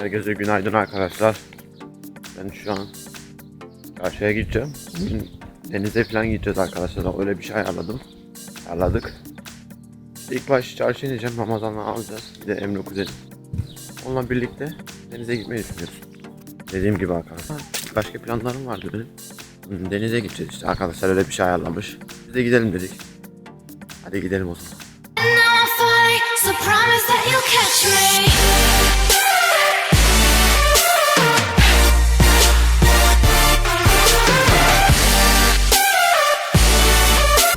Herkese günaydın arkadaşlar. Ben şu an karşıya gideceğim. Bugün denize falan gideceğiz arkadaşlar. Öyle bir şey ayarladım. Ayarladık. İlk baş çarşıya ineceğim. Ramazan'la alacağız. Bir de Emre kuzenim. Onunla birlikte denize gitmeyi düşünüyoruz. Dediğim gibi arkadaşlar. Başka planlarım vardı benim. Denize gideceğiz işte. Arkadaşlar öyle bir şey ayarlamış. Biz de gidelim dedik. Hadi gidelim o zaman.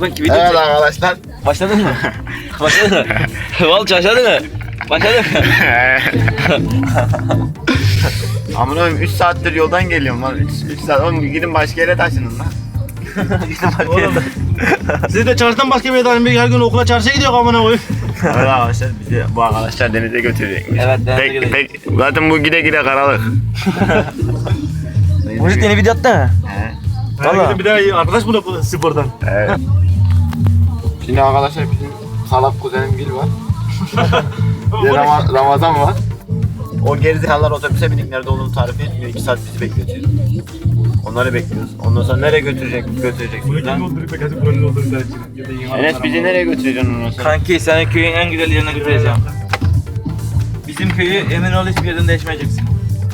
Bak video Evet arkadaşlar. başladın mı? başladın mı? Vallahi başladı mı? Başladı mı? Amına 3 saattir yoldan geliyorum lan. 3 saat. Oğlum gidin başka yere taşının lan. Oğlum Siz de çarşıdan başka bir yerden bir her gün okula çarşıya gidiyor amına koyayım. Evet arkadaşlar bizi bu arkadaşlar denize götürecekmiş. Evet, denize pek, götürecek. pek, zaten bu gide gide karalık. Bu yeni video attı mı? Valla. Bir daha arkadaş bu spordan. Evet. Şimdi arkadaşlar bizim salak kuzenim Gül var. Bir de Rama- Ramazan var. O gerizekalılar otobüse binip nerede olduğunu tarif etmiyor. 2 saat bizi bekletiyor. Onları bekliyoruz. Ondan sonra nereye götürecek götürecek Bunu buradan? da Enes bizi nereye götüreceksin ondan sonra? Kanki seni köyün en güzel yerine götüreceğim. Bizim köyü emin ol hiçbir yerden değişmeyeceksin.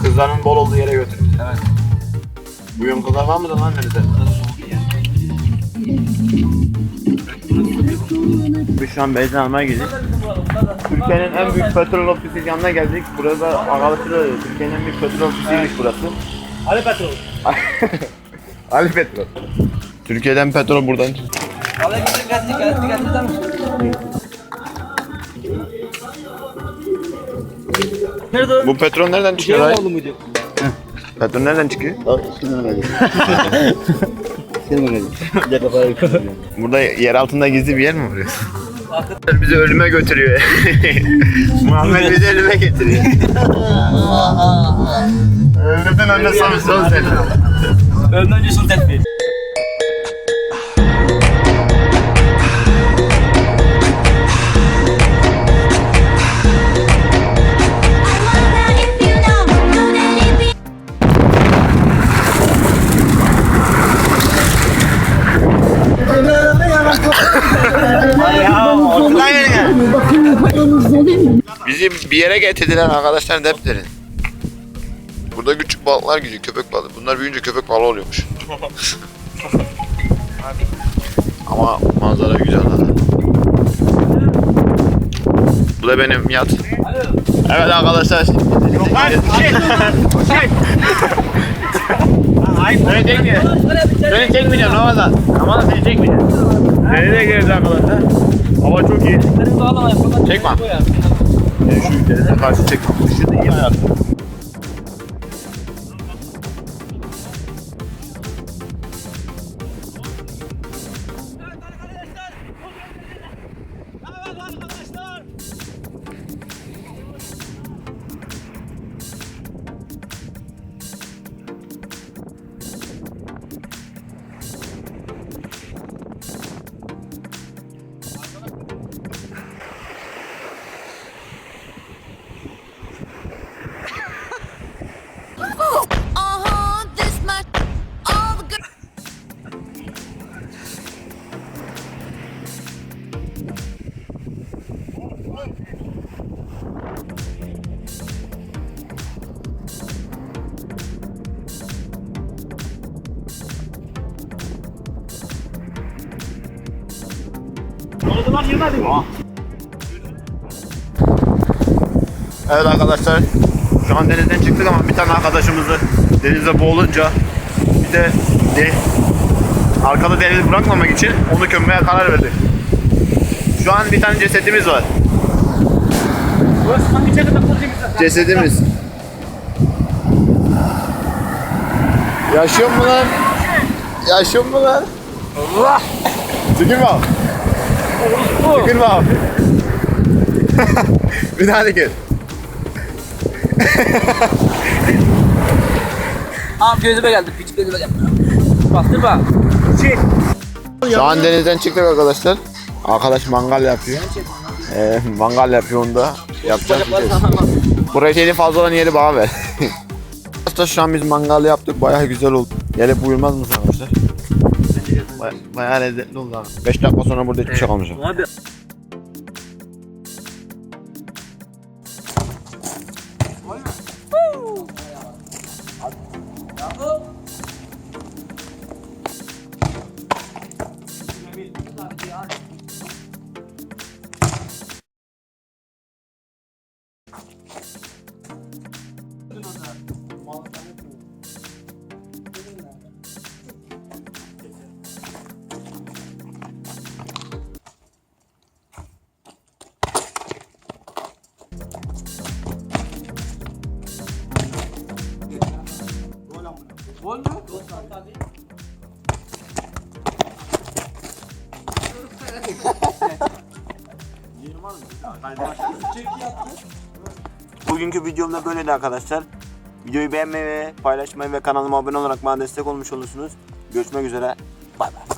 Kızların bol olduğu yere götüreceğiz. Evet. Bugün kızlar var mıdır lan nerede? Biz şu an benzin almaya gidiyoruz. Türkiye'nin en büyük petrol ofisi yanına geldik. Burada arkadaşlar Türkiye'nin en büyük petrol ofisiymiş burası. Ali petrol. Ali Petrol. Türkiye'den petrol buradan Vallahi getir getir getir getir tamam. Nerede o? Bu petrol nereden çıkıyor lan? Çıkıyor? Burada yer altında gizli bir yer mi var? bizi ölüme götürüyor. Muhammed bizi ölüme getiriyor. Öldürdün önüne son son seni. Ölümden Bizi bir yere getirdiler arkadaşlar depterin. Burada küçük balıklar gidiyor, köpek balığı. Bunlar büyüyünce köpek balığı oluyormuş. Ama manzara güzel lan. Bu da benim yat. Evet arkadaşlar. Beni çekmiyor. Beni çekmeyeceğim Ramazan. Ramazan seni çekmeyeceğim. Nereye geldi arkadaşlar? Hava çok iyi. Benim bağlamayın. Çekme. Yani şu denize karşı çekme. Işığı iyi ayarlı. Evet arkadaşlar. Şu an denizden çıktık ama bir tane arkadaşımızı denize boğulunca bir de, de arkada denizi bırakmamak için onu gömmeye karar verdik. Şu an bir tane cesetimiz var. Cesedimiz. Yaşıyor mu lan? Yaşıyor mu lan? Allah! Tükürme abi. Tükürme abi. bir daha da gel. Am gözüme geldi. Piç gözüme geldi. Bastır bak. Şu an denizden çıktık arkadaşlar. Arkadaş mangal yapıyor. Ee, mangal yapıyor onda. Yapacak bir şey. Proteini fazla olan yeri bana ver. Arkadaşlar şu an biz mangal yaptık. Bayağı güzel oldu. Gelip buyurmaz mısın arkadaşlar? Baya, bayağı lezzetli oldu abi. 5 dakika sonra burada hiçbir şey kalmayacak. Abi Bugünkü videomda böyleydi arkadaşlar. Videoyu beğenmeyi ve paylaşmayı ve kanalıma abone olarak bana destek olmuş olursunuz. Görüşmek üzere. Bay bay.